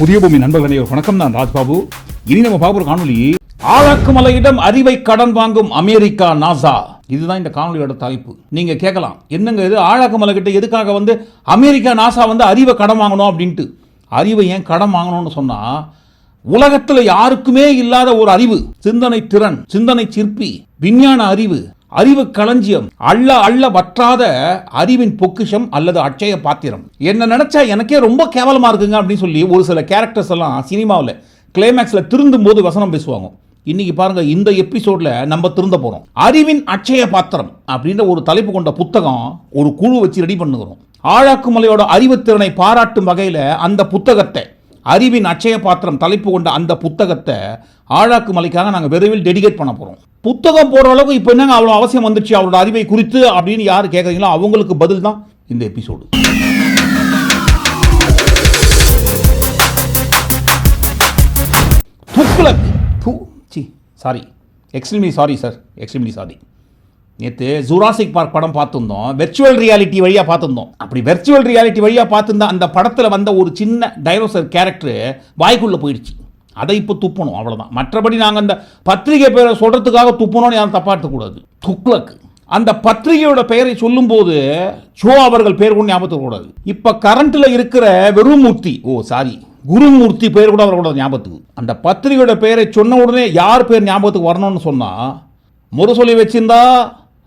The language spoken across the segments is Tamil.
புதிய பூமி நண்பர்களே வணக்கம் நான் ராஜ்பாபு. இனி நம்ம பார்க்குற காணொலி ஆழக்குமலையிடம் அறிவை கடன் வாங்கும் அமெரிக்கா நாசா. இதுதான் இந்த காணொலியோட தலைப்பு. நீங்க கேட்கலாம் என்னங்க இது? ஆழக்குமலை கிட்ட எதுக்காக வந்து அமெரிக்கா நாசா வந்து அறிவை கடன் வாங்கணும் அப்படின்ட்டு? அறிவை ஏன் கடன் வாங்கணும்னு சொன்னா உலகத்தில் யாருக்குமே இல்லாத ஒரு அறிவு சிந்தனை திறன் சிந்தனை சிற்பி விஞ்ஞான அறிவு அறிவு களஞ்சியம். அள்ள அள்ள வற்றாத அறிவின் பொக்கிஷம் அல்லது அட்சய பாத்திரம். என்ன நினைச்சா எனக்கே ரொம்ப கேவலமா இருக்குங்க அப்படின்னு சொல்லி ஒரு சில கேரக்டர்ஸ் எல்லாம் சினிமாவில் கிளைமேக்ஸ்ல திருந்தும் போது வசனம் பேசுவாங்க. இன்னைக்கு பாருங்க இந்த எபிசோட்ல நம்ம திருந்த போறோம். அறிவின் அட்சய பாத்திரம் அப்படின்ற ஒரு தலைப்பு கொண்ட புத்தகம் ஒரு குழு வச்சு ரெடி பண்ணுகிறோம். ஆழாக்குமலையோட அறிவுத்திறனை பாராட்டும் வகையில அந்த புத்தகத்தை அறிவின் அட்சய பாத்திரம் தலைப்பு கொண்ட அந்த புத்தகத்தை ஆழாக்கு மலைக்காக நாங்கள் விரைவில் டெடிகேட் பண்ண போகிறோம் புத்தகம் போடுற அளவுக்கு இப்போ என்னங்க அவ்வளோ அவசியம் வந்துச்சு அவரோட அறிவை குறித்து அப்படின்னு யார் கேட்குறீங்களோ அவங்களுக்கு பதில் தான் இந்த எபிசோடு துக்ளக் து sorry extremely sorry sir extremely sorry நேற்று ஜூராசிக் பார்க் படம் பார்த்துருந்தோம். வெர்ச்சுவல் ரியாலிட்டி வழியாக பார்த்துருந்தோம். அப்படி வெர்ச்சுவல் ரியாலிட்டி வழியாக பார்த்துருந்தா அந்த படத்தில் வந்த ஒரு சின்ன டைனோசர் கேரக்டர் வாய்க்குள்ளே போயிடுச்சு. அதை இப்போ துப்பணும் அவ்வளோதான் மற்றபடி நாங்கள் அந்த பத்திரிகை பேரை சொல்கிறதுக்காக துப்பணும்னு யாரும் தப்பாக எடுத்துக்கூடாது. துக்ளக் அந்த பத்திரிகையோட பெயரை சொல்லும்போது ஜோ அவர்கள் பேர் கூட ஞாபகத்துக்கூடாது இப்போ கரண்ட்டில் இருக்கிற வெறுமூர்த்தி ஓ சாரி குருமூர்த்தி பேர் கூட வரக்கூடாது ஞாபகத்துக்கு. அந்த பத்திரிகையோட பெயரை சொன்ன உடனே யார் பேர் ஞாபகத்துக்கு வரணும்னு சொன்னால் முரசொலி வச்சிருந்தா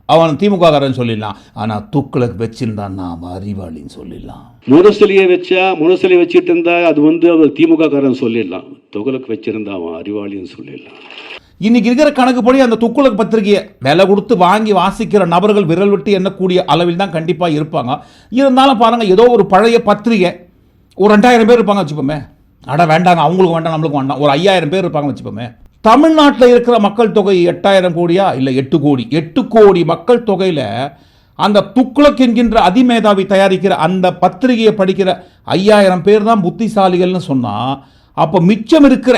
அவன் திமுக காரன் சொல்லிடலாம். ஆனா துக்ளக் வச்சிருந்தான் நாம் அறிவாளின்னு சொல்லிடலாம். முரசொலியை வச்சா முரசொலி வச்சுட்டு இருந்தா அது வந்து அவர் திமுக காரன் சொல்லிடலாம். தொகலுக்கு வச்சிருந்தா அவன் அறிவாளின்னு சொல்லிடலாம். இன்னைக்கு இருக்கிற கணக்குப்படி அந்த துக்குளக் பத்திரிகையை விலை கொடுத்து வாங்கி வாசிக்கிற நபர்கள் விரல் விட்டு எண்ணக்கூடிய அளவில் தான் கண்டிப்பாக இருப்பாங்க. இருந்தாலும் பாருங்க ஏதோ ஒரு பழைய பத்திரிகை ஒரு ரெண்டாயிரம் பேர் இருப்பாங்க வச்சுப்போமே அட வேண்டாங்க அவங்களுக்கு வேண்டாம் நம்மளுக்கு வேண்டாம். ஒரு ஐயாயிரம் பேர் இருப்பாங்க வச்சுப்போமே தமிழ்நாட்டில் இருக்கிற மக்கள் தொகை எட்டாயிரம் கோடியா? இல்லை எட்டு கோடி. எட்டு கோடி மக்கள் தொகையில் அந்த துக்ளக் என்கின்ற அதிமேதாவி தயாரிக்கிற அந்த பத்திரிகையை படிக்கிற ஐயாயிரம் பேர் தான் புத்திசாலிகள்னு சொன்னால் அப்போ மிச்சம் இருக்கிற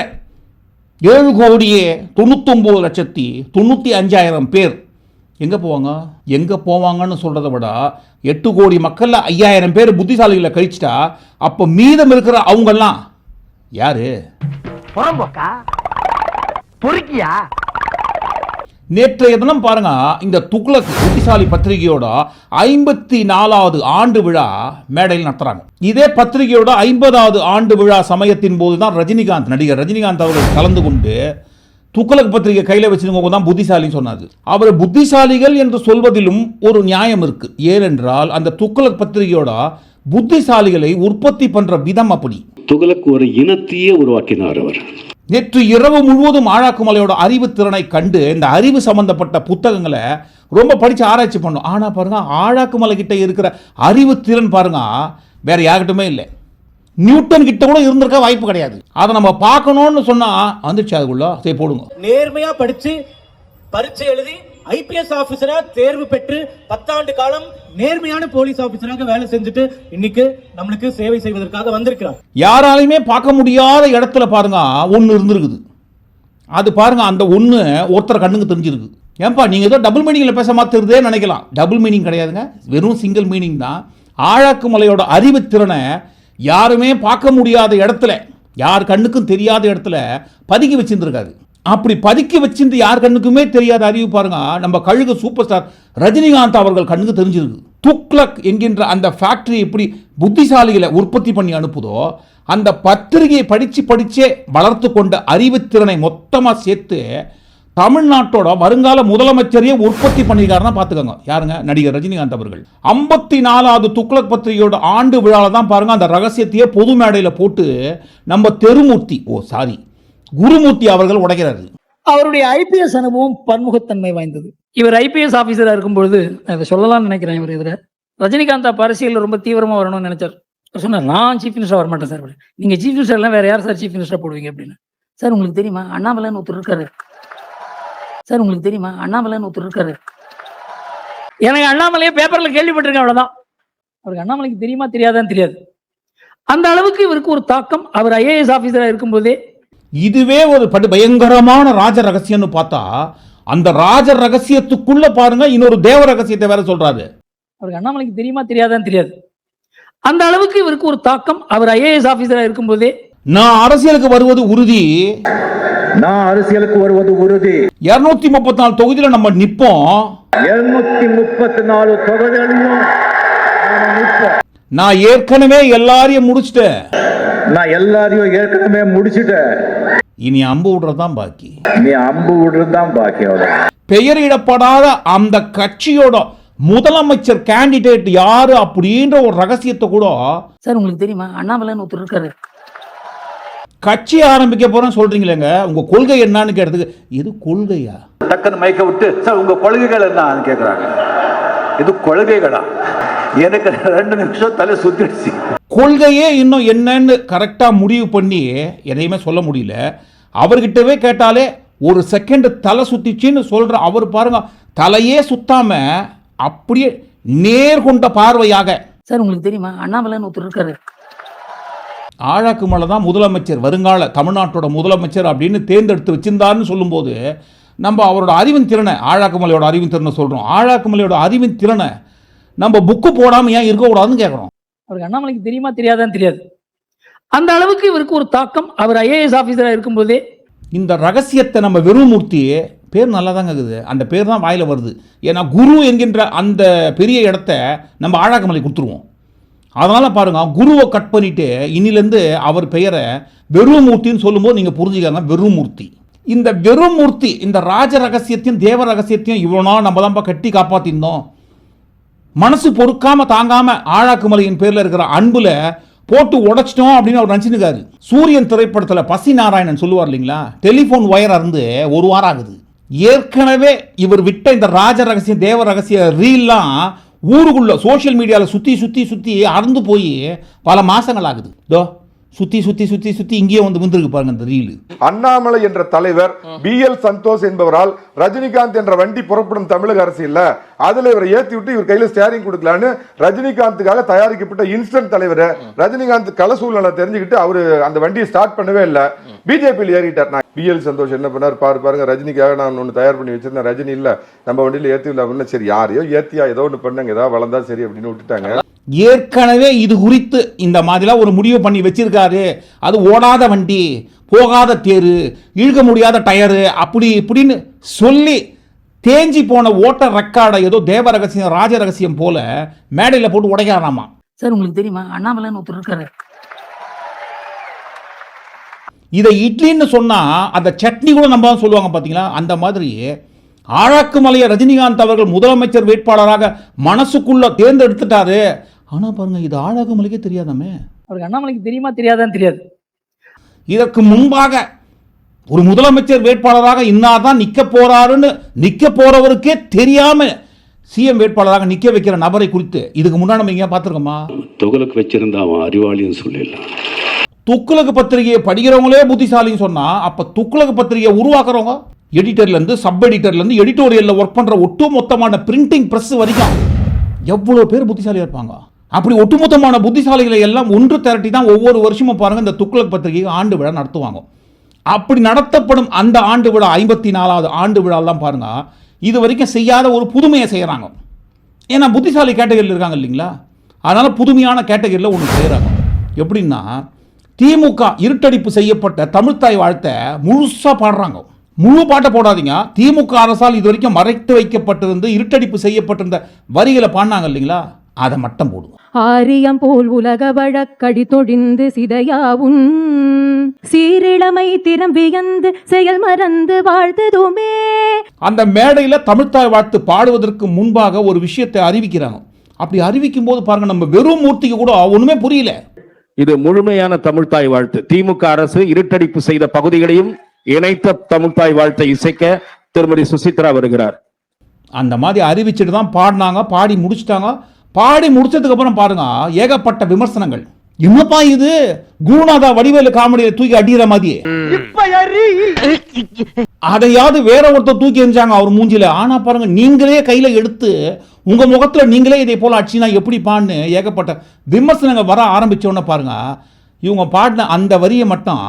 ஏழு கோடியே தொண்ணூத்தொம்பது லட்சத்தி தொண்ணூற்றி அஞ்சாயிரம் பேர் எங்கே போவாங்க? எங்கே போவாங்கன்னு சொல்கிறத விட எட்டு கோடி மக்களில் ஐயாயிரம் பேர் புத்திசாலிகளை கழிச்சிட்டா அப்போ மீதம் இருக்கிற அவங்கெல்லாம் யாரு? புறம்போக்கா? பொறுக்கியா? நேற்றைய தினம் பாருங்க இந்த துக்ளக் புத்திசாலி பத்திரிகையோட ஐம்பத்தி நாலாவது ஆண்டு விழா மேடையில் நடத்துறாங்க. இதே பத்திரிகையோட ஐம்பதாவது ஆண்டு விழா சமயத்தின் போது தான் ரஜினிகாந்த் நடிகர். ரஜினிகாந்த் அவர்கள் கலந்து கொண்டு துக்ளக் பத்திரிகை கையில் வச்சிருக்கவங்க தான் புத்திசாலின்னு சொன்னார். அவர் புத்திசாலிகள் என்று சொல்வதிலும் ஒரு நியாயம் இருக்கு. ஏனென்றால் அந்த துக்ளக் பத்திரிகையோட புத்திசாலிகளை உற்பத்தி பண்ற விதம் அப்படி. துகலுக்கு ஒரு இனத்தையே உருவாக்கினார் அவர். நேற்று இரவு முழுவதும் ஆழாக்குமலையோட அறிவு திறனை கண்டு இந்த அறிவு சம்பந்தப்பட்ட புத்தகங்களை ரொம்ப படித்து ஆராய்ச்சி பண்ணும். ஆனால் பாருங்க ஆழாக்குமலை கிட்ட இருக்கிற அறிவு திறன் பாருங்க வேற யார்கிட்டமே இல்லை. நியூட்டன் கிட்ட கூட இருந்திருக்க வாய்ப்பு கிடையாது. அதை நம்ம பார்க்கணும்னு சொன்னா வந்துச்சு அதுக்குள்ள. சரி போடுங்க. நேர்மையா படிச்சு பரீட்சை எழுதி ஐபிஎஸ் ஆபீசரா தேர்வு பெற்று பத்தாண்டு காலம் நேர்மையான போலீஸ் ஆபீசராக வேலை செஞ்சுட்டு இன்னைக்கு நம்மளுக்கு சேவை செய்வதற்காக வந்திருக்கிறார். யாராலையுமே பார்க்க முடியாத இடத்துல பாருங்க ஒன்று இருந்திருக்குது. அது பாருங்க அந்த ஒன்று ஒருத்தர் கண்ணுக்கு தெரிஞ்சிருக்கு. ஏன்பா நீங்கள் ஏதோ டபுள் மீனிங்கில் பேச மாத்திருதே நினைக்கலாம். டபுள் மீனிங் கிடையாதுங்க. வெறும் சிங்கிள் மீனிங் தான். ஆழாக்கு மலையோட அறிவு திறனை யாருமே பார்க்க முடியாத இடத்துல யார் கண்ணுக்கும் தெரியாத இடத்துல பதுக்கி வச்சுருந்துருக்காது அப்படி பதுக்கி வச்சிருந்து யார் கண்ணுக்குமே தெரியாத அறிவு பாருங்க. நம்ம கழுகு சூப்பர் ஸ்டார் ரஜினிகாந்த் அவர்கள் கண்ணுக்கு தெரிஞ்சிருக்கு. துக்ளக் என்கின்ற அந்த ஃபேக்டரி எப்படி புத்திசாலிகளை உற்பத்தி பண்ணி அனுப்புதோ அந்த பத்திரிகையை படித்து படித்தே வளர்த்து கொண்ட அறிவுத்திறனை மொத்தமாக சேர்த்து தமிழ்நாட்டோட வருங்கால முதலமைச்சரையே உற்பத்தி பண்ணியிருக்காருன்னா பார்த்துக்கோங்க. யாருங்க? நடிகர் ரஜினிகாந்த் அவர்கள். ஐம்பத்தி நாலாவது துக்ளக் பத்திரிகையோட ஆண்டு விழாவில் தான் பாருங்கள் அந்த ரகசியத்தையே பொது மேடையில் போட்டு நம்ம தெருமூர்த்தி ஓ சாரி குருமூர்த்தி அவர்கள் உடைக்கிறாரு அவருடைய ஐபிஎஸ் அனுபவம் பன்முகத்தன்மை வாய்ந்தது. இவர் ஐபிஎஸ் ஆஃபீஸராக இருக்கும்பொழுது நான் இதை சொல்லலாம்னு நினைக்கிறேன் இவர் இதில். ரஜினிகாந்த் அப்ப அரசியல்ல ரொம்ப தீவிரமாக வரணும்னு நினைச்சார். அவர் சொன்னார் நான் சீஃப் மினிஸ்டர் வர மாட்டேன் சார் நீங்கள் சீஃப் மினிஸ்டர்லாம் வேற யார் சார் சீஃப் மினிஸ்டர் போடுவீங்க? அப்படின்னு. சார் உங்களுக்கு தெரியுமா? அண்ணாமலைன்னு ஒருத்தர் இருக்காரு. சார் உங்களுக்கு தெரியுமா? அண்ணாமலைன்னு ஒருத்தர் இருக்காரு. எனக்கு அண்ணாமலையே பேப்பர்ல கேள்விப்பட்டிருக்கேன் அவ்வளவுதான். அவருக்கு அண்ணாமலைக்கு தெரியுமா தெரியாதான்னு தெரியாது. அந்த அளவுக்கு இவருக்கு ஒரு தாக்கம். அவர் ஐஏஎஸ் ஆஃபீஸராக இருக்கும்போதே இதுவே ஒரு படு பயங்கரமான ராஜ ரகசியம்னு பார்த்தா அந்த ராஜ ரகசியத்துக்குள்ள பாருங்க இன்னொரு தேவ ரகசியத்தை வேற சொல்றாரு. அவருக்கு அண்ணாமலைக்கு தெரியுமா தெரியாதான்னு தெரியாது. அந்த அளவுக்கு இவருக்கு ஒரு தாக்கம் அவர் ஐஏஎஸ் ஆஃபீஸராக இருக்கும்போதே. நான் அரசியலுக்கு வருவது உறுதி. நான் அரசியலுக்கு வருவது உறுதி. இருநூத்தி முப்பத்தி நாலு தொகுதியில நம்ம நிப்போம். இருநூத்தி முப்பத்தி நாலு தொகுதிகளையும் நிற்போம். நான் ஏற்கனவே எல்லாரையும் முடிச்சிட்டேன். நான் எல்லாரையும் ஏற்கனவே முடிச்சிட்டேன். இனி அம்பு விடுறதுதான் பாக்கி. நீ அம்பு விடுறதுதான் பாக்கியோட பெயரிடப்படாத அந்த கட்சியோட முதலமைச்சர் கேண்டிடேட் யாரு அப்படின்ற ஒரு ரகசியத்தை கூட சார் உங்களுக்கு தெரியுமா? அண்ணாமலைன்னு ஒருத்தர் இருக்காரு. கட்சி ஆரம்பிக்க போறேன்னு சொல்றீங்களேங்க. உங்க கொள்கை என்னன்னு கேட்டதுக்கு இது கொள்கையா? டக்குன்னு மயக்க விட்டு சார் உங்க கொள்கைகள் என்னன்னு கேக்குறாங்க. இது கொள்கைகளா? எனக்கு ரெண்டு நிமிஷம் தலை சுத்திடுச்சு. கொள்கையே இன்னும் என்னன்னு கரெக்டா முடிவு பண்ணி எதையுமே சொல்ல முடியல. அவர்கிட்டவே கேட்டாலே ஒரு செகண்ட் தலை சுத்திச்சுன்னு சொல்ற அவர் பாருங்க தலையே சுத்தாம அப்படியே நேர்கொண்ட பார்வையாக. சார் உங்களுக்கு தெரியுமா? அண்ணாமலைன்னு ஒருத்தர் இருக்காரு. ஆழாக்கு மலை தான் முதலமைச்சர் வருங்கால தமிழ்நாட்டோட முதலமைச்சர் அப்படின்னு தேர்ந்தெடுத்து வச்சிருந்தாருன்னு சொல்லும்போது நம்ம அவரோட அறிவின் திறனை ஆழாக்கு மலையோட அறிவின் திறனை சொல்கிறோம் ஆழாக்கு மலையோட அறிவின் திறனை நம்ம புக்கு போடாமல் ஏன் இருக்கக்கூடாதுன்னு கேட்குறோம் அவருக்கு அண்ணாமலைக்கு தெரியுமா தெரியாதான்னு தெரியாது. அந்த அளவுக்கு இவருக்கு ஒரு தாக்கம். அவர் ஐஏஎஸ் ஆஃபீஸராக இருக்கும்போதே இந்த ரகசியத்தை நம்ம வெறுமூர்த்தி பேர் நல்லா தாங்க இருக்குது. அந்த பேர் தான் வாயில் வருது. ஏன்னா குரு என்கின்ற அந்த பெரிய இடத்த நம்ம ஆழாக்கு மலை கொடுத்துருவோம். அதனால் பாருங்க குருவை கட் பண்ணிட்டு இன்னிலேருந்து அவர் பெயரை வெறுமூர்த்தின்னு சொல்லும்போது நீங்கள் புரிஞ்சுக்கங்க வெறுமூர்த்தி. இந்த வெறுமூர்த்தி இந்த ராஜ ரகசியத்தையும் தேவ ரகசியத்தையும் இவ்வளோ நாள் நம்ம தான்ப்பா கட்டி காப்பாற்றிருந்தோம் மனசு பொறுக்காம தாங்காம ஆழாக்குமலையின் பேர்ல இருக்கிற அன்புல போட்டு உடைச்சிட்டோம் அப்படின்னு அவர் நினச்சிருக்காரு. சூரியன் திரைப்படத்தில் பசி நாராயணன் சொல்லுவார் இல்லைங்களா? டெலிஃபோன் ஒயர் அருந்து ஒரு வாரம் ஆகுது. ஏற்கனவே இவர் விட்ட இந்த ராஜ ரகசியம் தேவ ரகசிய ரீல்லாம் ஊருக்குள்ள சோஷியல் மீடியாவில் சுற்றி சுற்றி சுற்றி அறந்து போய் பல மாதங்கள் ஆகுது. இதோ சுற்றி சுற்றி சுற்றி சுற்றி இங்கேயே வந்து வந்துருக்கு பாருங்க இந்த ரீலு. அண்ணாமலை என்ற தலைவர் பி எல் சந்தோஷ் என்பவரால் ரஜினிகாந்த் என்ற வண்டி புறப்படும் தமிழக அரசியல்ல அதுல இவரை ஏத்தி விட்டு இவர் கையில ஸ்டேரிங் கொடுக்கலான்னு ரஜினிகாந்துக்காக தயாரிக்கப்பட்ட இன்ஸ்டன்ட் தலைவர் ரஜினிகாந்த் கள சூழ்நிலை தெரிஞ்சுக்கிட்டு அவரு அந்த வண்டியை ஸ்டார்ட் பண்ணவே இல்ல. பிஜேபியில் ஏறிட்டார் நான் பி எல் சந்தோஷ் என்ன பண்ணார்? பாரு பாருங்க ரஜினிக்காக நான் ஒன்னு தயார் பண்ணி வச்சிருந்தேன். ரஜினி இல்ல. நம்ம வண்டியில ஏத்தி இல்ல அப்படின்னு சரி யாரையோ ஏத்தியா ஏதோ ஒண்ணு பண்ணுங்க. ஏதாவது வளர்ந்தா சரி அப்படின்னு விட்டுட்டாங்க. ஏற்கனவே இது குறித்து இந்த மாதிரிலாம் ஒரு முடிவு பண்ணி வச்சிருக்காரு. அது ஓடாத வண்டி போகாத தேரு இழுக்க முடியாத டயரு அப்படி இப்படின்னு சொல்லி தேஞ்சி போன ஓட்ட ரெக்கார்டை ஏதோ தேவ ரகசியம் ராஜ ரகசியம் போல மேடையில் போட்டு உடைக்காராமா சார் உங்களுக்கு தெரியுமா? அண்ணாமலைன்னு ஒருத்தர் இருக்காரு. இதை இட்லின்னு சொன்னா அந்த சட்னி கூட நம்ம தான் சொல்லுவாங்க பார்த்தீங்களா அந்த மாதிரி ஆழாக்குமலைய ரஜினிகாந்த் அவர்கள் முதலமைச்சர் வேட்பாளராக மனசுக்குள்ள தேர்ந்தெடுத்துட்டாரு. ஆனா பாருங்க இது ஆழாக்குமலைக்கே தெரியாதாமே? அவருக்கு அண்ணாமலைக்கு தெரியுமா தெரியாதான்னு தெரியாது. இதற்கு முன்பாக ஒரு முதலமைச்சர் வேட்பாளராக இன்னார்தான் நிக்க போறாருன்னு நிக்க போறவருக்கே தெரியாம சிஎம் வேட்பாளராக நிக்க வைக்கிற நபரை குறித்து. இதுக்கு முன்னாடி நம்ம எங்கேயா பார்த்துருக்கோமா? தொகலுக்கு வச்சிருந்தா அவன் அறிவாளின்னு சொல்லிடலாம். துக்குலகு பத்திரிகையை படிக்கிறவங்களே புத்திசாலின்னு சொன்னா அப்ப துக்குலகு பத்திரிகையை உருவாக்குறவங்க? எடிட்டர்ல இருந்து சப் எடிட்டர்ல இருந்து எடிட்டோரியல்ல ஒர்க் பண்ற ஒட்டுமொத்தமான பிரிண்டிங் பிரஸ் வரைக்கும் எவ்வளவு பேர் புத்திசாலியாக இருப்பாங்க? அப்படி ஒட்டுமொத்தமான புத்திசாலிகளை எல்லாம் ஒன்று திரட்டி தான் ஒவ்வொரு வருஷமும் பாருங்க இந்த துக்குலக் பத்திரிகை ஆண்டு விழா நடத்துவாங்க. அப்படி நடத்தப்படும் அந்த ஆண்டு விழா ஐம்பத்தி நாலாவது ஆண்டு விழாலாம் பாருங்க இது வரைக்கும் செய்யாத ஒரு புதுமையை செய்கிறாங்க ஏன்னா புத்திசாலி கேட்டகரியில் இருக்காங்க இல்லைங்களா? அதனால புதுமையான கேட்டகரியில் ஒன்று செய்கிறாங்க எப்படின்னா திமுக இருட்டடிப்பு செய்யப்பட்ட தமிழ்த்தாய் வாழ்த்தை முழுசா பாடுறாங்க. முழு பாட்டை போடாதீங்க. திமுக அரசால் இது வரைக்கும் மறைத்து வைக்கப்பட்டிருந்து இருட்டடிப்பு செய்யப்பட்டிருந்த வரிகளை பாடினாங்க இல்லைங்களா? அதை மட்டும் போடுவோம் ஆரியம் போல் உலக வழக்கடி தொழிந்து சிதையாவுன் சீரிழமை திறம் வியந்து செயல் மறந்து வாழ்ந்ததுமே. அந்த மேடையில் தமிழ்த்தாய் வாழ்த்து பாடுவதற்கு முன்பாக ஒரு விஷயத்தை அறிவிக்கிறாங்க. அப்படி அறிவிக்கும் போது பாருங்க நம்ம வெறும் மூர்த்திக்கு கூட ஒண்ணுமே புரியல. இது முழுமையான தமிழ்த்தாய் வாழ்த்து. திமுக அரசு இருட்டடிப்பு செய்த பகுதிகளையும் இணைத்த தமிழ்த்தாய் வாழ்த்தை இசைக்க திருமதி சுசித்ரா வருகிறார். அந்த மாதிரி அறிவிச்சுட்டு தான் பாடினாங்க பாடி முடிச்சிட்டாங்க. பாடி முடிச்சதுக்கு அப்புறம் பாருங்க ஏகப்பட்ட விமர்சனங்கள். என்னப்பா இது? குருநாதா வடிவேலு காமெடியை தூக்கி அடிக்கிற மாதிரியே. அதையாவது வேற ஒருத்தர் தூக்கி எறிஞ்சாங்க அவர் மூஞ்சில ஆனா பாருங்க நீங்களே கையில எடுத்து உங்க முகத்துல நீங்களே இதே போல அடிச்சினா எப்படி பான்னு ஏகப்பட்ட விமர்சனங்கள் வர ஆரம்பிச்ச உடனே பாருங்க. இவங்க பாடின அந்த வரியை மட்டும்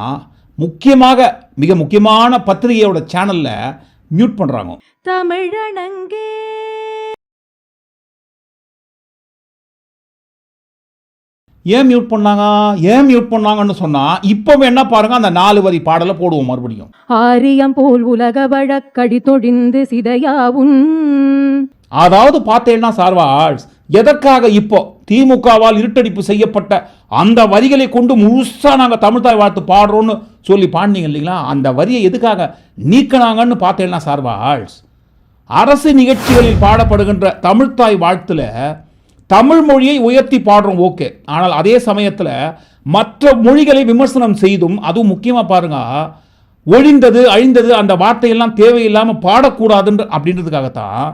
முக்கியமாக மிக முக்கியமான பத்திரிகையோட சேனல்ல மியூட் பண்றாங்க. தமிழனங்கே ஏன் மியூட் பண்ணாங்க? ஏன் மியூட் பண்ணாங்கன்னு சொன்னா இப்போ என்ன பாருங்க அந்த நாலு வரி பாடலை போடுவோம் மறுபடியும். ஆரியம் போல் உலக வழக்கடி தொழிந்து சிதையாவுன். அதாவது பார்த்தேன்னா சார்வாஸ் எதற்காக இப்போ திமுகவால் இருட்டடிப்பு செய்யப்பட்ட அந்த வரிகளை கொண்டு முழுசாக நாங்கள் தமிழ்தாய் வாழ்த்து பாடுறோன்னு சொல்லி பாடினீங்க இல்லைங்களா? அந்த வரியை எதுக்காக நீக்கினாங்கன்னு பார்த்தேன்னா சார்வாஸ். அரசு நிகழ்ச்சிகளில் பாடப்படுகின்ற தமிழ்தாய் வாழ்த்தில் தமிழ் மொழியை உயர்த்தி பாடுறோம் ஓகே. ஆனால் அதே சமயத்தில் மற்ற மொழிகளை விமர்சனம் செய்தும் அதுவும் முக்கியமாக பாருங்க ஒழிந்தது அழிந்தது அந்த வார்த்தையெல்லாம் தேவையில்லாமல் பாடக்கூடாதுன்ற அப்படின்றதுக்காகத்தான்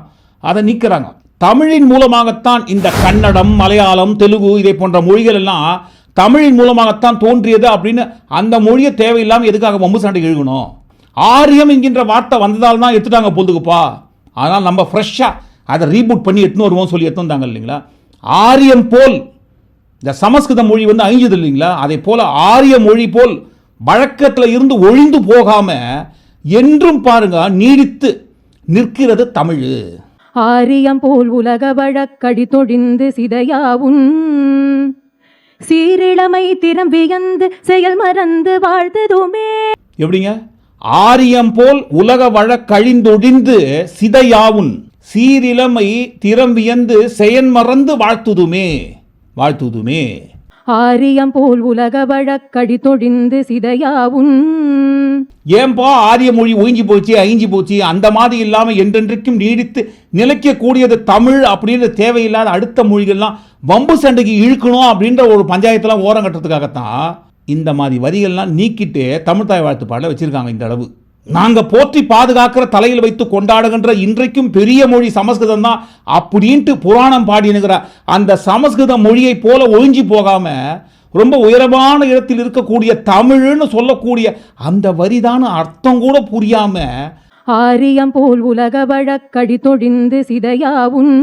அதை நீக்கிறாங்க. தமிழின் மூலமாகத்தான் இந்த கன்னடம் மலையாளம் தெலுங்கு இதை போன்ற மொழிகள் எல்லாம் தமிழின் மூலமாகத்தான் தோன்றியது அப்படின்னு அந்த மொழியை தேவையில்லாமல் எதுக்காக வம்பு சண்டை எழுகணும்? ஆரியம் என்கின்ற வார்த்தை வந்ததால் தான் எடுத்துட்டாங்க பொழுதுக்குப்பா. அதனால் நம்ம ஃப்ரெஷ்ஷாக அதை ரீபூட் பண்ணி எடுத்துன்னு வருவோம் சொல்லி எடுத்து வந்தாங்க இல்லைங்களா? ஆரியம் போல் இந்த சமஸ்கிருத மொழி வந்து அழிஞ்சது இல்லைங்களா? அதே போல் ஆரிய மொழி போல் வழக்கத்தில் இருந்து ஒழிந்து போகாமல் என்றும் பாருங்க நீடித்து நிற்கிறது தமிழ். ஆரியம் போல் உலக வழக்கடி தொழிந்து சிதையாவுன். சீரிழமை திறம் வியந்து செயல் மறந்து வாழ்ந்ததுமே. எப்படிங்க? ஆரியம் போல் உலக வழக்கழிந்தொழிந்து சிதையாவுன். சீரிழமை திறம் வியந்து செயன்மறந்து வாழ்த்துதுமே. வாழ்த்துதுமே. ஆரியம் போல் உலக வழக்கடி தொழிந்து சிதையாவுன். ஏன்பா ஆரிய மொழி ஒழிஞ்சு போச்சு அழிஞ்சு போச்சு? அந்த மாதிரி இல்லாமல் என்றென்றைக்கும் நீடித்து நிலைக்கக்கூடியது தமிழ் அப்படின்ற தேவையில்லாத அடுத்த மொழிகள்லாம் வம்பு சண்டைக்கு இழுக்கணும் அப்படின்ற ஒரு பஞ்சாயத்தெல்லாம் ஓரம் கட்டுறதுக்காகத்தான் இந்த மாதிரி வரிகள்லாம் நீக்கிட்டு தமிழ் தாய் வாழ்த்து பாடல வச்சிருக்காங்க இந்த அளவு. நாங்கள் போற்றி பாதுகாக்கிற தலையில் வைத்து கொண்டாடுகின்ற இன்றைக்கும் பெரிய மொழி சமஸ்கிருதம் தான் அப்படின்ட்டு புராணம் பாடினுங்கிற அந்த சமஸ்கிருத மொழியை போல ஒழிஞ்சு போகாம ரொம்ப உயரமான இடத்தில் இருக்கக்கூடிய தமிழ்னு சொல்லக்கூடிய அந்த வரிதான அர்த்தம் கூட புரியாம ஆரியம் போல் உலக வழக்கடி தொழிந்து சிதையாவுன்.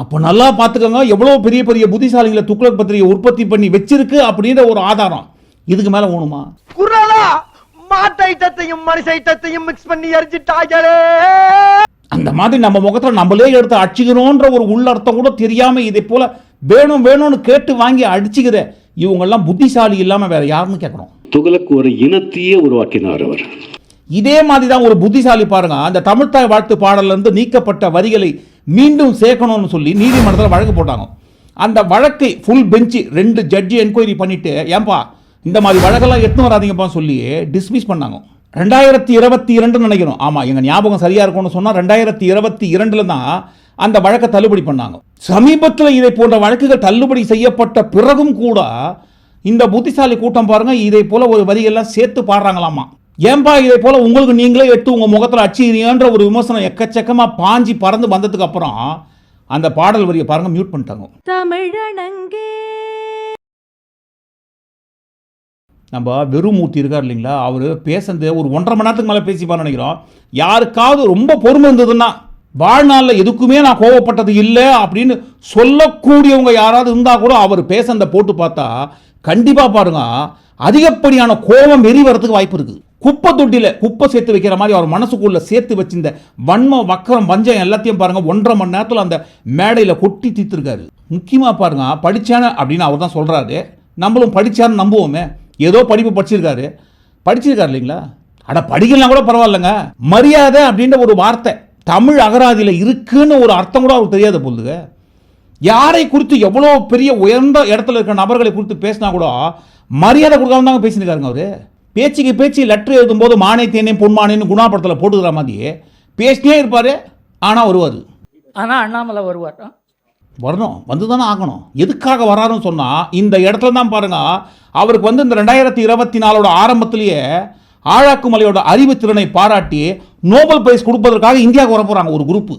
அப்போ நல்லா பார்த்துக்கோங்க எவ்வளோ பெரிய பெரிய புத்திசாலிகளை துக்ளக் பத்திரிகை உற்பத்தி பண்ணி வச்சிருக்கு அப்படின்ற ஒரு ஆதாரம். இதுக்கு மேலே வேணுமா குரலா மாட்டு ஐட்டத்தையும் மனுஷ ஐட்டத்தையும் மிக்ஸ் பண்ணி எரிஞ்சிட்டாங்களே அந்த மாதிரி நம்ம முகத்தில் நம்மளே எடுத்து அடிச்சுக்கிறோன்ற ஒரு உள்ளர்த்தம் கூட தெரியாம இதை போல வேணும் வேணும்னு கேட்டு வாங்கி அடிச்சுக்கிற இவங்கெல்லாம் புத்திசாலி இல்லாம வேற யாருன்னு கேட்குறோம் துகளுக்கு ஒரு இனத்தையே உருவாக்கினார் அவர். இதே மாதிரி தான் ஒரு புத்திசாலி பாருங்க. அந்த தமிழ்த்தாய் வாழ்த்து பாடல்ல இருந்து நீக்கப்பட்ட வரிகளை மீண்டும் சேர்க்கணும்னு சொல்லி நீதிமன்றத்தில் வழக்கு போட்டாங்க. அந்த வழக்கை ஃபுல் பெஞ்சு ரெண்டு ஜட்ஜி என்கொயரி பண்ணிட்டு ஏன்பா இந்த மாதிரி வழக்கெல்லாம் எட்டு வராதீங்கப்பா சொல்லி டிஸ்மிஸ் பண்ணாங்க. ரெண்டாயிரத்தி இருபத்தி இரண்டுன்னு நினைக்கிறோம். ஆமாம் எங்கள் ஞாபகம் சரியாக இருக்கும்னு சொன்னால் ரெண்டாயிரத்தி இருபத்தி இரண்டில் தான் அந்த வழக்கை தள்ளுபடி பண்ணாங்க. சமீபத்தில் இதை போன்ற வழக்குகள் தள்ளுபடி செய்யப்பட்ட பிறகும் கூட இந்த புத்திசாலி கூட்டம் பாருங்கள் இதை போல் ஒரு வரியெல்லாம் சேர்த்து பாடுறாங்களாமா. ஏன்பா இதை போல் உங்களுக்கு நீங்களே எடுத்து உங்கள் முகத்தில் அடிச்சுக்கிறீங்கன்ற ஒரு விமர்சனம் எக்கச்சக்கமாக பாஞ்சி பறந்து வந்ததுக்கு அப்புறம் அந்த பாடல் வரியை பாருங்கள் மியூட் பண்ணிட்டாங்க. தமிழனங்கே நம்ம வெறுமூர்த்தி இருக்கார் இல்லைங்களா? அவர் பேசுனது ஒரு ஒன்றரை மணி நேரத்துக்கு மேலே பேசிப்பான்னு நினைக்கிறோம். யாருக்காவது ரொம்ப பொறுமை இருந்ததுன்னா வாழ்நாளில் எதுக்குமே நான் கோவப்பட்டது இல்லை அப்படின்னு சொல்லக்கூடியவங்க யாராவது இருந்தால் கூட அவர் பேசுனதை போட்டு பார்த்தா கண்டிப்பாக பாருங்க அதிகப்படியான கோபம் வெறி வரதுக்கு வாய்ப்பு இருக்குது. குப்பை தொட்டியில் குப்பை சேர்த்து வைக்கிற மாதிரி அவர் மனசுக்குள்ளே சேர்த்து வச்சிருந்த வன்ம வக்கரம் வஞ்சம் எல்லாத்தையும் பாருங்க ஒன்றரை மணி நேரத்தில் அந்த மேடையில் கொட்டி தீர்த்துருக்காரு. முக்கியமாக பாருங்க படிச்சான அப்படின்னு அவர் தான் சொல்கிறாரு நம்மளும் படித்தாருன்னு நம்புவோமே. ஏதோ படிப்பு படிச்சிருக்காரு. படிச்சிருக்காரு இல்லைங்களா? அட படிக்கலாம் கூட பரவாயில்லைங்க. மரியாதை அப்படின்ற ஒரு வார்த்தை தமிழ் அகராதியில் இருக்குன்னு ஒரு அர்த்தம் கூட அவருக்கு தெரியாத பொழுதுங்க. யாரை குறித்து எவ்வளோ பெரிய உயர்ந்த இடத்துல இருக்கிற நபர்களை குறித்து பேசினா கூட மரியாதை கொடுக்காம தாங்க பேசியிருக்காருங்க அவர். பேச்சுக்கு பேச்சு லெட்டர் எழுதும்போது மானே தேனே பொன்மானேன்னு குணாபடத்தில் போட்டுக்கிற மாதிரி பேசினே இருப்பார் ஆனால் வருவார். ஆனால் அண்ணாமலை வருவார். வரணும் வந்து தானே ஆகணும். எதுக்காக வராருன்னு சொன்னால் இந்த இடத்துல தான் பாருங்க அவருக்கு வந்து இந்த ரெண்டாயிரத்தி இருபத்தி நாலோட ஆரம்பத்திலேயே ஆழாக்குமலையோட அறிவு திறனை பாராட்டி நோபல் பிரைஸ் கொடுப்பதற்காக இந்தியாவுக்கு வர போகிறாங்க ஒரு குரூப்பு.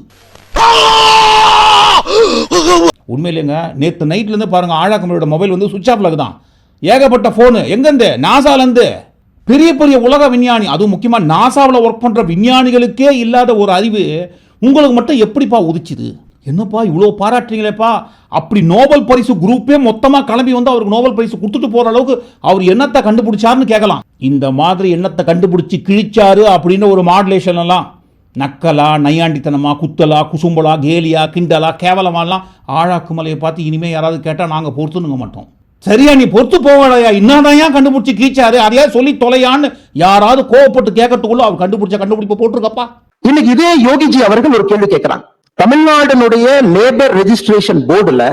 உண்மையிலேங்க நேற்று நைட்லேருந்து பாருங்க ஆழாக்குமலையோட மொபைல் வந்து சுவிட்ச் ஆஃப்ல தான் ஏகப்பட்ட ஃபோனு எங்கேருந்து? நாசாலேருந்து பெரிய பெரிய உலக விஞ்ஞானி அதுவும் முக்கியமாக நாசாவில் ஒர்க் பண்ணுற விஞ்ஞானிகளுக்கே இல்லாத ஒரு அறிவு உங்களுக்கு மட்டும் எப்படிப்பா உதிச்சுது? என்னப்பா இவ்வளோ பாராட்டுறீங்களேப்பா? அப்படி நோபல் பரிசு குரூப்பே மொத்தமாக கிளம்பி வந்து அவருக்கு நோபல் பரிசு கொடுத்துட்டு போகிற அளவுக்கு அவர் என்னத்தை கண்டுபிடிச்சாருன்னு கேட்கலாம். இந்த மாதிரி என்னத்தை கண்டுபிடிச்சி கிழிச்சாரு அப்படின்னு ஒரு மாடுலேஷன் எல்லாம். நக்கலா நையாண்டித்தனமா குத்தலா குசும்பலா கேலியா கிண்டலா கேவலமாலாம் ஆழாக்குமலையை பார்த்து இனிமேல் யாராவது கேட்டால் நாங்கள் பொறுத்துனுங்க மாட்டோம். சரியா நீ பொறுத்து போவாடையா இன்னாதான் ஏன் கண்டுபிடிச்சி கீச்சாரு அதையா சொல்லி தொலையான்னு யாராவது கோவப்பட்டு கேட்கறதுக்குள்ள அவர் கண்டுபிடிச்ச கண்டுபிடிப்பு போட்டிருக்கப்பா. இன்னைக்கு இதே யோகிஜி அவர்கள் ஒரு கேள்வி கேட்கிறாங்க. தமிழ்நாடுனுடைய லேபர் ரெஜிஸ்ட்ரேஷன் போர்டுல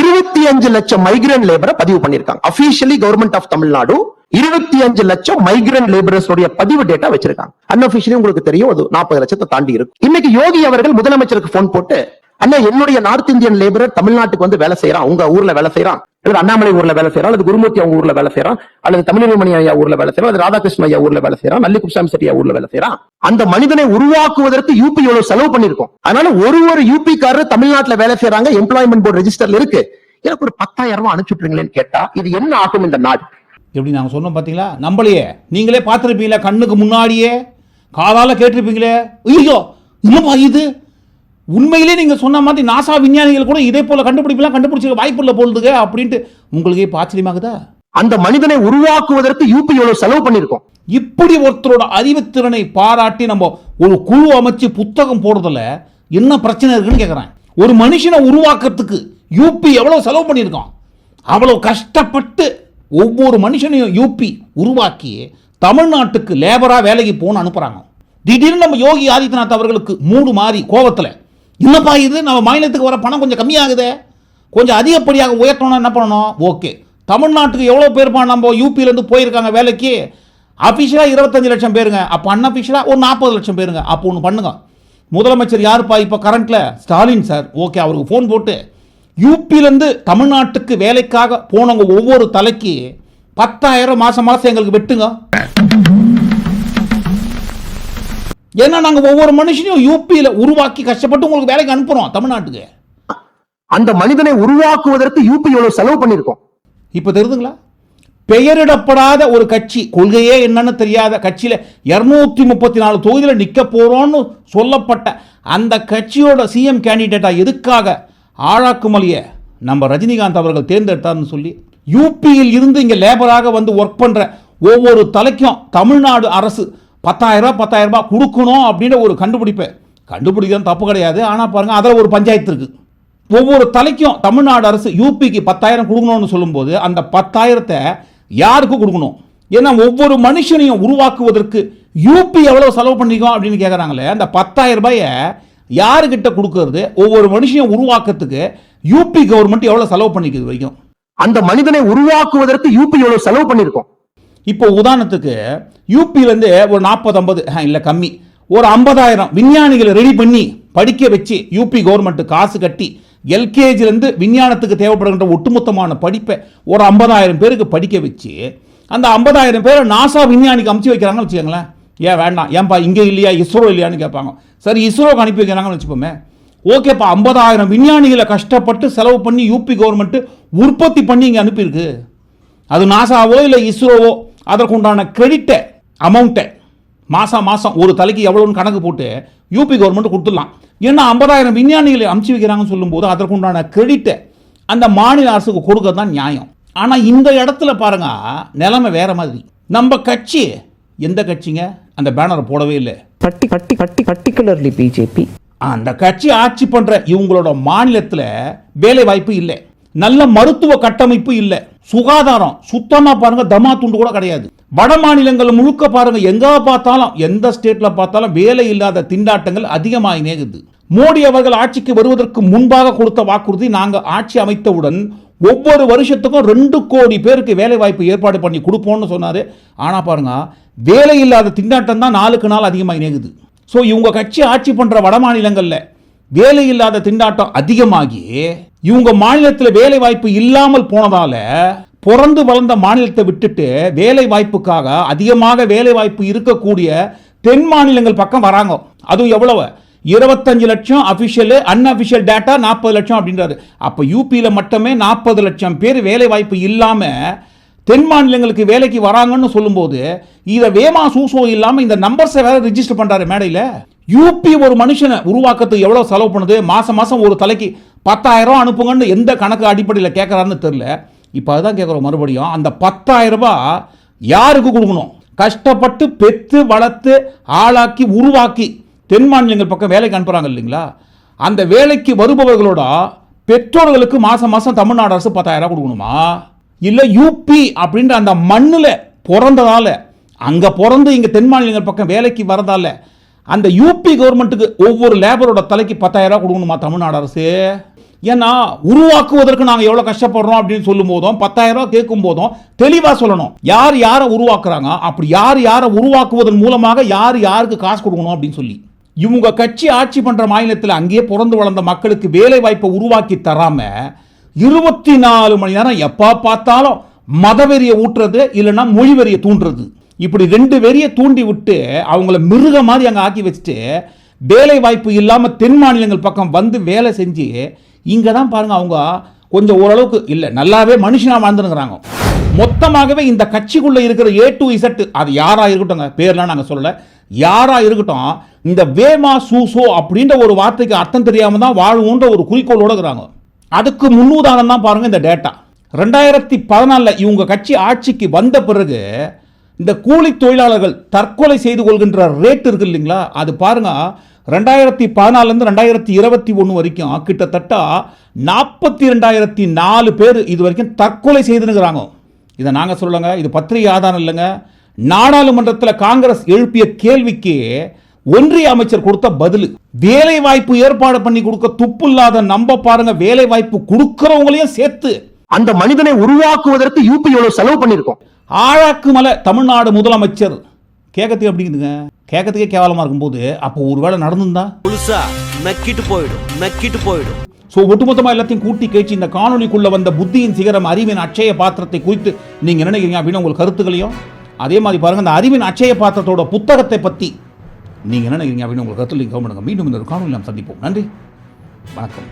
இருபத்தி அஞ்சு லட்சம் மைக்ரேன் லேபரை பதிவு பண்ணிருக்காங்க அபிஷியலி கவர்மெண்ட் ஆஃப் தமிழ்நாடு இருபத்தி அஞ்சு லட்சம் மைக்ரேன் லேபரர்ஸ் உடைய பதிவு டேட்டா வச்சிருக்காங்க. அன்அபிஷியலி உங்களுக்கு தெரியும் அது நாற்பது லட்சத்தை தாண்டி இருக்கு. இன்னைக்கு யோகி அவர்கள் முதலமைச்சருக்கு போன் போட்டு அண்ணா என்னுடைய நார்த் இந்தியன் லேபரர் தமிழ்நாட்டுக்கு வந்து வேலை செய்யறான் உங்க ஊர்ல வேலை செய்யறான் அல்லது அண்ணாமலை ஊர்ல வேலை செய்யறான் அல்லது குருமூர்த்தி அவங்க ஊர்ல வேலை செய்யறான் அல்லது தமிழ்மணி ஐயா ஊர்ல வேலை செய்யறான் அல்லது ராதாகிருஷ்ண ஐயா ஊர்ல வேலை செய்யறான் நல்லி குப்சாமி செட்டியா ஊர்ல வேலை செய்யறான் அந்த மனிதனை உருவாக்குவதற்கு யூபி எவ்வளவு செலவு பண்ணிருக்கோம் அதனால ஒரு ஒரு யூபி காரர் தமிழ்நாட்டுல வேலை செய்யறாங்க எம்ப்ளாய்மெண்ட் போர்டு ரெஜிஸ்டர்ல இருக்கு. எனக்கு ஒரு பத்தாயிரம் ரூபாய் அனுப்பிச்சுட்றீங்களேன்னு கேட்டா இது என்ன ஆகும் இந்த நாடு? எப்படி நாங்கள் சொன்னோம் பார்த்தீங்களா நம்மளையே நீங்களே பார்த்துருப்பீங்களா கண்ணுக்கு முன்னாடியே. காதால கேட்டிருப்பீங்களே. ஐயோ இன்னும் இது? உண்மையிலே நீங்கள் சொன்ன மாதிரி நாசா விஞ்ஞானிகள் கூட இதே போல கண்டுபிடிப்பெல்லாம் கண்டுபிடிச்சிக்க வாய்ப்பு இல்லை போலுதுங்க அப்படின்ட்டு உங்களுக்கே இப்ப ஆச்சரியமாகுதா அந்த மனிதனை உருவாக்குவதற்கு யூபி எவ்வளவு செலவு பண்ணிருக்கோம் இப்படி ஒருத்தரோட அறிவுத்திறனை பாராட்டி நம்ம ஒரு குழு அமைச்சு புத்தகம் போடுறதுல என்ன பிரச்சனை இருக்குன்னு கேட்குறேன் ஒரு மனுஷனை உருவாக்குறதுக்கு யூபி எவ்வளவு செலவு பண்ணியிருக்கோம் அவ்வளவு கஷ்டப்பட்டு ஒவ்வொரு மனுஷனையும் யூபி உருவாக்கி தமிழ்நாட்டுக்கு லேபரா வேலைக்கு போன்னு அனுப்புறாங்க. திடீர்னு நம்ம யோகி ஆதித்யநாத் அவர்களுக்கு மூடு மாறி கோவத்துல என்னப்பா இது? நம்ம மாநிலத்துக்கு வர பணம் கொஞ்சம் கம்மியாகுது. கொஞ்சம் அதிகப்படியாக உயர்த்தணும்னா என்ன பண்ணணும்? ஓகே. தமிழ்நாட்டுக்கு எவ்வளோ பேர்ப்பா நம்ம யூபியிலேருந்து போயிருக்காங்க வேலைக்கு? அஃபிஷியலாக இருபத்தஞ்சு லட்சம் பேருங்க. அப்போ அன்அஃபிஷியலாக ஒரு நாற்பது லட்சம் பேருங்க. அப்போ ஒன்று பண்ணுங்க. முதலமைச்சர் யாருப்பா இப்போ கரண்ட்டில் ஸ்டாலின் சார் ஓகே அவருக்கு ஃபோன் போட்டு. யூபியிலேருந்து தமிழ்நாட்டுக்கு வேலைக்காக போனவங்க ஒவ்வொரு தலைக்கு பத்தாயிரம் மாதம் மாதம் எங்களுக்கு வெட்டுங்க. ஏன்னா நாங்கள் ஒவ்வொரு மனுஷனையும் யூபியில் உருவாக்கி கஷ்டப்பட்டு உங்களுக்கு வேலைக்கு அனுப்புகிறோம் தமிழ்நாட்டுக்கு. அந்த மனிதனை உருவாக்குவதற்கு யூபி எவ்வளவு செலவு பண்ணிருக்கோம் இப்போ தெரியுதுங்களா பெயரிடப்படாத ஒரு கட்சி கொள்கையே என்னன்னு தெரியாத கட்சியில் இரநூத்தி முப்பத்தி நாலு தொகுதியில் நிற்க போகிறோன்னு சொல்லப்பட்ட அந்த கட்சியோட சிஎம் கேண்டிடேட்டாக எதுக்காக ஆழாக்குமலியை நம்ம ரஜினிகாந்த் அவர்கள் தேர்ந்தெடுத்தார்னு சொல்லி யூபியில் இருந்து இங்கே லேபராக வந்து ஒர்க் பண்ணுற ஒவ்வொரு தலைக்கும் தமிழ்நாடு அரசு பத்தாயிரரூபா ரூபாய் பத்தாயிரம் ரூபாய் கொடுக்கணும் அப்படின்ற ஒரு கண்டுபிடிப்பை. கண்டுபிடிக்கிறது தப்பு கிடையாது. ஆனால் பாருங்கள் அதில் ஒரு பஞ்சாயத்து இருக்குது ஒவ்வொரு தலைக்கும் தமிழ்நாடு அரசு யூபிக்கு பத்தாயிரம் கொடுக்கணும்னு சொல்லும்போது அந்த பத்தாயிரத்தை யாருக்கு கொடுக்கணும்? ஏன்னா ஒவ்வொரு மனுஷனையும் உருவாக்குவதற்கு யூபி எவ்வளோ செலவு பண்ணிக்கோ அப்படின்னு கேட்குறாங்களே அந்த பத்தாயிரம் ரூபாயை யாருக்கிட்ட கொடுக்கறது? ஒவ்வொரு மனுஷனையும் உருவாக்குறதுக்கு யூபி கவர்மெண்ட் எவ்வளோ செலவு பண்ணிக்கிறது வரைக்கும்? அந்த மனிதனை உருவாக்குவதற்கு யூபி எவ்வளோ செலவு பண்ணியிருக்கோம்? இப்போ உதாரணத்துக்கு யூபியிலேருந்து ஒரு நாற்பது ஐம்பது இல்லை கம்மி ஒரு ஐம்பதாயிரம் விஞ்ஞானிகளை ரெடி பண்ணி படிக்க வச்சு யூபி கவர்மெண்ட் காசு கட்டி எல்கேஜிலேருந்து விஞ்ஞானத்துக்கு தேவைப்படுகின்ற ஒட்டுமொத்தமான படிப்பை ஒரு ஐம்பதாயிரம் பேருக்கு படிக்க வச்சு அந்த ஐம்பதாயிரம் பேரை நாசா விஞ்ஞானிக்கு அமுச்சு வைக்கிறாங்கன்னு வச்சுக்கோங்களேன். ஏன் வேண்டாம் ஏன்பா இங்கே இல்லையா இஸ்ரோ இல்லையான்னு கேட்பாங்க. சரி இஸ்ரோக்கு அனுப்பி வைக்கிறாங்கன்னு வச்சுப்போமே. ஓகேப்பா ஐம்பதாயிரம் விஞ்ஞானிகளை கஷ்டப்பட்டு செலவு பண்ணி யூபி கவர்மெண்ட்டு உற்பத்தி பண்ணி இங்கே அனுப்பியிருக்கு. அது நாசாவோ இல்லை இஸ்ரோவோ அதற்குண்டான கிரெடிட்டை அமௌண்ட்டை மாதம் மாதம் ஒரு தலைக்கு எவ்வளோன்னு கணக்கு போட்டு யூபி கவர்மெண்ட் கொடுத்துடலாம். ஏன்னா ஐம்பதாயிரம் விஞ்ஞானிகளை அமுச்சு வைக்கிறாங்கன்னு சொல்லும்போது அதற்குண்டான கிரெடிட்டை அந்த மாநில அரசுக்கு கொடுக்க தான் நியாயம். ஆனால் இந்த இடத்துல பாருங்க நிலைமை வேற மாதிரி. நம்ம கட்சி எந்த கட்சிங்க? அந்த பேனரை போடவே இல்லை. பட்டி பட்டி பட்டி பர்டிகுலர்லி பிஜேபி அந்த கட்சி ஆட்சி பண்ற இவங்களோட மாநிலத்தில் வேலை வாய்ப்பு இல்லை. நல்ல மருத்துவ கட்டமைப்பு இல்லை. சுகாதாரம். சுத்தமாக பாருங்கள் தமா துண்டு கூட கிடையாது. வட மாநிலங்கள் முழுக்க பாருங்கள் எங்கே பார்த்தாலும் எந்த ஸ்டேட்டில் பார்த்தாலும் வேலை இல்லாத திண்டாட்டங்கள் அதிகமாக நேகுது மோடி அவர்கள் ஆட்சிக்கு வருவதற்கு முன்பாக கொடுத்த வாக்குறுதி நாங்கள் ஆட்சி அமைத்தவுடன் ஒவ்வொரு வருஷத்துக்கும் ரெண்டு கோடி பேருக்கு வேலை வாய்ப்பு ஏற்பாடு பண்ணி கொடுப்போம்னு சொன்னார். ஆனால் பாருங்க வேலை இல்லாத திண்டாட்டம் தான் நாளுக்கு நாள் அதிகமாக நேகுது ஸோ இவங்க கட்சி ஆட்சி பண்ணுற வட மாநிலங்களில் வேலை இல்லாத திண்டாட்டம் அதிகமாகி இவங்க மாநிலத்தில் வேலை வாய்ப்பு இல்லாமல் போனதால பிறந்து வளர்ந்த மாநிலத்தை விட்டுட்டு வேலை வாய்ப்புக்காக அதிகமாக வேலை வாய்ப்பு இருக்கக்கூடிய தென் மாநிலங்கள் பக்கம் வராங்க. அதுவும் எவ்வளவு? இருபத்தஞ்சு லட்சம் அபிஷியல் அன்அபிஷியல் டேட்டா நாற்பது லட்சம் அப்படின்றாரு. அப்போ யூபியில் மட்டுமே நாற்பது லட்சம் பேர் வேலை வாய்ப்பு இல்லாமல் தென் மாநிலங்களுக்கு வேலைக்கு வராங்கன்னு சொல்லும்போது இதை வேமா சூசோ இல்லாமல் இந்த நம்பர்ஸை வேற ரிஜிஸ்டர் பண்ணுறாரு மேடையில். யூபி ஒரு மனுஷனை உருவாக்கத்துக்கு எவ்வளோ செலவு பண்ணுது? மாதம் மாதம் ஒரு தலைக்கு பத்தாயிரம் அனுப்புங்கன்னு எந்த கணக்கு அடிப்படையில் கேட்குறாருன்னு தெரில இப்போ அதுதான் கேட்குறோம் மறுபடியும். அந்த பத்தாயிரரூபா யாருக்கு கொடுக்கணும்? கஷ்டப்பட்டு பெற்று வளர்த்து ஆளாக்கி உருவாக்கி தென் மாநிலங்கள் பக்கம் வேலைக்கு அனுப்புகிறாங்க இல்லைங்களா? அந்த வேலைக்கு வருபவர்களோட பெற்றோர்களுக்கு மாதம் மாதம் தமிழ்நாடு அரசு பத்தாயிரம் கொடுக்கணுமா? இல்லை யூபி அப்படின்ற அந்த மண்ணில் பிறந்ததால் அங்கே பிறந்து இங்கே தென் மாநிலங்கள் பக்கம் வேலைக்கு வரதால அந்த யூபி கவர்மெண்ட்டுக்கு ஒவ்வொரு லேபரோட தலைக்கு பத்தாயிரம் கொடுக்கணுமா தமிழ்நாடு அரசு? ஏன்னா உருவாக்குவதற்கு நாங்கள் எவ்வளோ கஷ்டப்படுறோம் அப்படின்னு சொல்லும் போதும் பத்தாயிரம் கேட்கும் போதும் தெளிவாக சொல்லணும். யார் யாரை உருவாக்குறாங்க? அப்படி யார் யாரை உருவாக்குவதன் மூலமாக யார் யாருக்கு காசு கொடுக்கணும் அப்படின்னு சொல்லி. இவங்க கட்சி ஆட்சி பண்ணுற மாநிலத்தில் அங்கேயே பிறந்து வளர்ந்த மக்களுக்கு வேலை வாய்ப்பை உருவாக்கி தராம இருபத்தி நாலு மணி நேரம் எப்போ பார்த்தாலும் மதவெறியை ஊட்டுறது இல்லைன்னா மொழிவெறியை தூண்டுறது. இப்படி ரெண்டு வெறியை தூண்டி விட்டு அவங்கள மிருக மாதிரி அங்கே ஆக்கி வச்சுட்டு வேலை வாய்ப்பு இல்லாமல் தென் மாநிலங்கள் பக்கம் வந்து வேலை செஞ்சு இங்கே தான் பாருங்கள் அவங்க கொஞ்சம் ஓரளவுக்கு இல்லை நல்லாவே மனுஷனாக வாழ்ந்துருங்கிறாங்க மொத்தமாகவே இந்த கட்சிக்குள்ளே இருக்கிற ஏ டு இசட் அது யாராக இருக்கட்டும்ங்க பேர்லாம் நாங்கள் சொல்லலை. யாராக இருக்கட்டும் இந்த வேமா சூசோ அப்படின்ற ஒரு வார்த்தைக்கு அர்த்தம் தெரியாமல் தான் வாழுவோன்ற ஒரு குறிக்கோளோட இருக்கிறாங்க. அதுக்கு முன்னுதாரணம் தான் பாருங்கள் இந்த டேட்டா ரெண்டாயிரத்தி பதினாலில் இவங்க கட்சி ஆட்சிக்கு வந்த பிறகு இந்த கூலி தொழிலாளர்கள் தற்கொலை செய்து கொள்கின்ற ரேட் இருக்கு இல்லைங்களா? அது பாருங்க ரெண்டாயிரத்தி பதினாலேருந்து ரெண்டாயிரத்தி இருபத்தி ஒன்று வரைக்கும் கிட்டத்தட்ட நாற்பத்தி ரெண்டாயிரத்தி நாலு பேர் இது வரைக்கும் தற்கொலை செய்துனுங்கிறாங்க இதை நாங்கள் சொல்லலைங்க இது பத்திரிகை ஆதாரம் இல்லைங்க. நாடாளுமன்றத்தில் காங்கிரஸ் எழுப்பிய கேள்விக்கு ஒன்றிய அமைச்சர் கொடுத்த பதில். வேலை வாய்ப்பு ஏற்பாடு பண்ணி கொடுக்க துப்பு இல்லாத நம்ப பாருங்க வேலை வாய்ப்பு கொடுக்கிறவங்களையும் சேர்த்து. அந்த மனிதனை உருவாக்குவதற்கு யூபி எவ்வளவு செலவு பண்ணியிருக்கோம். ஆழாக்கு மலை தமிழ்நாடு முதலமைச்சர். கேட்கறதுக்கு எப்படிங்குதுங்க கேட்கறதுக்கே கேவலமா இருக்கும்போது அப்போ ஒருவேளை நடந்திருந்தா? முழுசா நக்கிட்டு போயிடும் நக்கிட்டு போயிடும். ஸோ ஒட்டுமொத்தமாக எல்லாத்தையும் கூட்டி கேச்சு இந்த காணொலிக்குள்ள வந்த புத்தியின் சிகரம் அறிவின் அட்சய பாத்திரத்தை குறித்து நீங்க என்ன நினைக்கிறீங்க அப்படின்னு உங்கள் கருத்துக்களையும் அதே மாதிரி பாருங்க அந்த அறிவின் அட்சய பாத்திரத்தோட புத்தகத்தை பத்தி நீங்க என்ன நினைக்கிறீங்க அப்படின்னு உங்கள் கருத்துல கவனம் மீண்டும் இந்த ஒரு காணொலி நாம் சந்திப்போம். நன்றி. வணக்கம்.